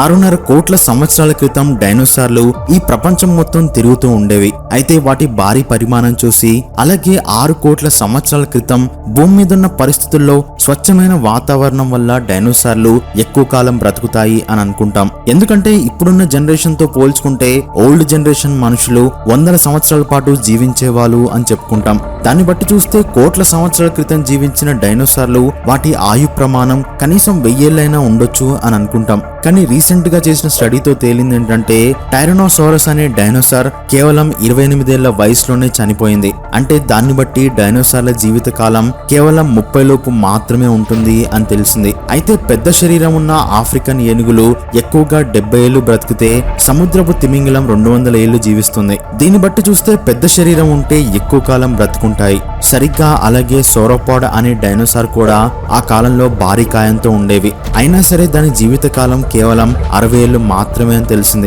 ఆరున్నర కోట్ల సంవత్సరాల క్రితం డైనోసార్లు ఈ ప్రపంచం మొత్తం తిరుగుతూ ఉండేవి. అయితే వాటి భారీ పరిమాణం చూసి అలాగే ఆరు కోట్ల సంవత్సరాల క్రితం భూమి మీదున్న పరిస్థితుల్లో స్వచ్ఛమైన వాతావరణం వల్ల డైనోసార్లు ఎక్కువ కాలం బ్రతుకుతాయి అని అనుకుంటాం. ఎందుకంటే ఇప్పుడున్న జనరేషన్తో పోల్చుకుంటే ఓల్డ్ జనరేషన్ మనుషులు వందల సంవత్సరాల పాటు జీవించేవాళ్ళు అని చెప్పుకుంటాం. దాన్ని బట్టి చూస్తే కోట్ల సంవత్సరాల క్రితం జీవించిన డైనోసార్లు వాటి ఆయు ప్రమాణం కనీసం వెయ్యేళ్ళైనా ఉండొచ్చు అని అనుకుంటాం. కానీ రీసెంట్గా చేసిన స్టడీతో తేలింది ఏంటంటే టైరనోసారస్ అనే డైనోసార్ కేవలం ఇరవై ఎనిమిదేళ్ళ వయసులోనే చనిపోయింది. అంటే దాన్ని బట్టి డైనోసార్ల జీవిత కాలం కేవలం ముప్పై లోపు మాత్రం మాత్రమే ఉంటుంది అని తెలిసింది. అయితే పెద్ద శరీరం ఉన్న ఆఫ్రికన్ ఏనుగులు ఎక్కువగా డెబ్బై ఏళ్ళు బ్రతికితే సముద్రపు తిమింగలం రెండు వందల ఏళ్ళు జీవిస్తుంది. దీన్ని బట్టి చూస్తే పెద్ద శరీరం ఉంటే ఎక్కువ కాలం బ్రతుకుంటాయి. సరిగ్గా అలాగే సోరోపాడ్ అనే డైనోసార్ కూడా ఆ కాలంలో భారీ కాయంతో ఉండేవి. అయినా సరే దాని జీవిత కాలం కేవలం అరవై ఏళ్ళు మాత్రమే అని తెలిసింది.